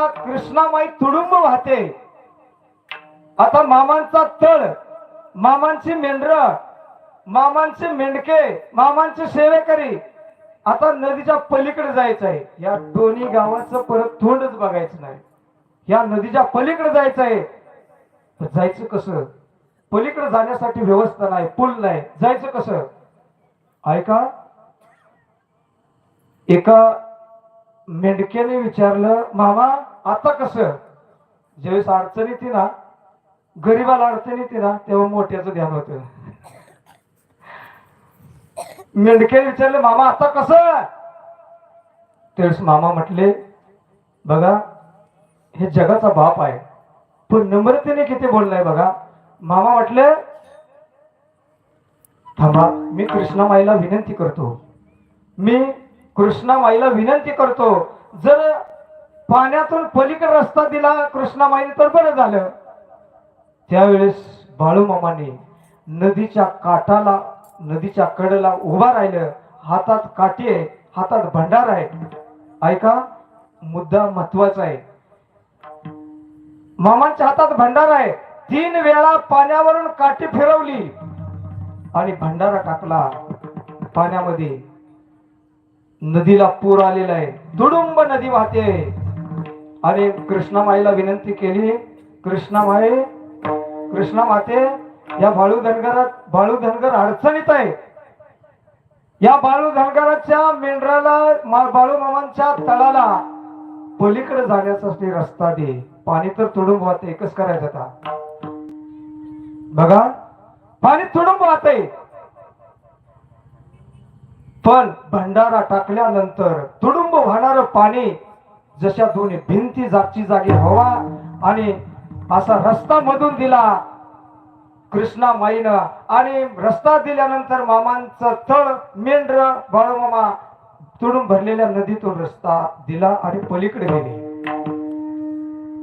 कृष्णामाई तुडुंब वाहते. आता मामांचा तळ मामांची मेंढर मामांचे मेंढके मामांचे सेवेकरी आता नदीच्या पलीकडे जायचं आहे. या दोन्ही गावाचं परत तोंडच बघायचं नाही. या नदीच्या पलीकडे जायचं आहे. तर जायचं कसं? पलीकडे जाण्यासाठी व्यवस्था नाही पूल नाही. जायचं कसं? ऐका. एका मेंढक्याने विचारलं मामा आता कसं? ज्यावेळेस अडचणी ना गरीबाला अडचण ना तेव्हा मोठ्याचं ध्यान होतं. मेंढक्याने विचारलं मामा आता कसं? त्यावेळेस मामा म्हटले बघा हे जगाचा बाप आहे पण नम्रतेने किती बोललाय बघा. मामा म्हटले थांबा मी कृष्णा माईला विनंती करतो. मी कृष्णामाईला विनंती करतो जर पाण्यातून पलीकडे रस्ता दिला कृष्णामाईने तर बरं झालं. त्यावेळेस बाळूमामाने नदीच्या काठाला नदीच्या कडेला उभा राहिलं. हातात काठी आहे हातात भंडार आहे. ऐका मुद्दा महत्त्वाचा आहे. मामांच्या हातात भंडार आहे. तीन वेळा पाण्यावरून काठी फिरवली आणि भंडारा टाकला. पाण्यामध्ये नदीला पूर आलेला आहे. दुडुंब नदी वाहते. आणि कृष्णामाईला विनंती केली. कृष्णामाई कृष्णा माते या बाळू धनगरात बाळू धनगर अडचणीत आहे. या बाळू धनगराच्या मेंढराला बाळू मामांच्या तळाला पलीकडे जाण्यासाठी रस्ता दे. पाणी तर तुडुंब वाहते. एकच करायचं आता. बघा. पाणी तुडुंब वाहते. पण भंडारा टाकल्यानंतर तुडुंब वाहणार पाणी जशा दोन्ही भिंती जागची जागी हवा आणि असा रस्ता मधून दिला कृष्णा माईनं आणि रस्ता दिल्यानंतर मामांचं तळ मेंढर बाळूमामा तुडून भरलेल्या नदीतून रस्ता दिला आणि पलीकडे गेले.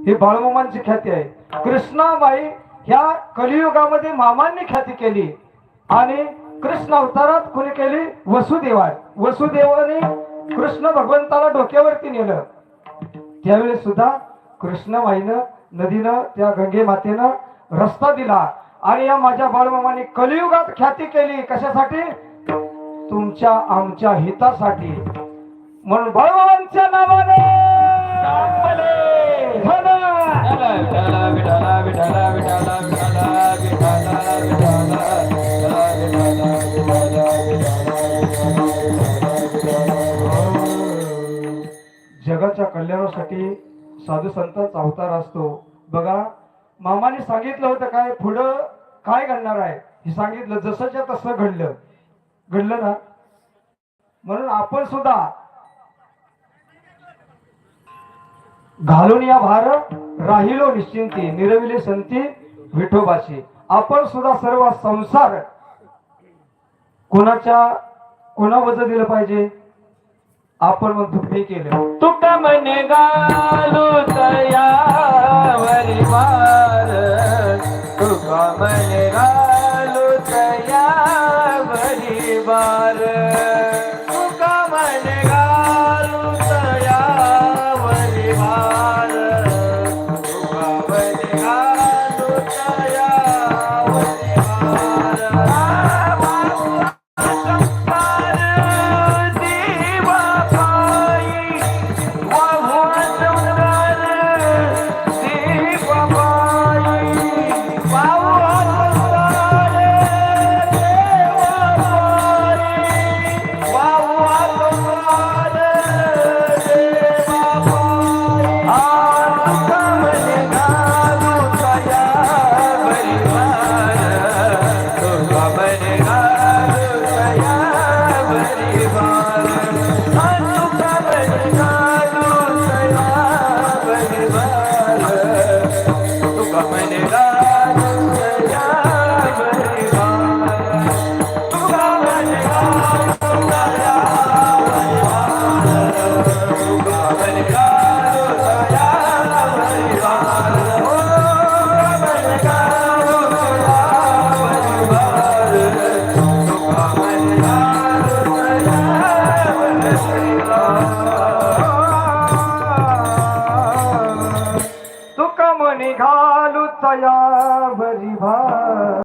ही बाळूमामांची ख्याती आहे. कृष्णाबाई ह्या कलियुगामध्ये मामांनी ख्याती केली आणि कृष्ण अवतारात कुणी केली वसुदेवात वसुदेवाने कृष्ण भगवंताला डोक्यावरती नेलं त्यावेळेस सुद्धा कृष्णमाईनं नदीनं त्या गंगे मातेनं रस्ता दिला आणि या माझ्या बाळमामाने कलियुगात ख्याती केली कशासाठी तुमच्या आमच्या हितासाठी म्हणून बाळमामांच्या नावाने विठाला विठाला विठाला विठाला विठाला विठाला विठाला कल्याणासाठी साधू संतांचा अवतार असतो. बघा मामाने सांगितलं होतं काय पुढं काय घडणार आहे? हे सांगितलं जसंच्या तसं घडलं. घडलं ना? म्हणून आपण सुद्धा घालून या भार राहिलो निश्चिंती निरविले संती विठोबाशी आपण सुद्धा सर्व संसार कोणाच्या कोणाबद्दल दिलं पाहिजे? आपण म्हणतो मी केलं. तुका म्हणे गालू तयावरी मार. तुक मन गालू तयावरी मार. 아우. दया भरी भा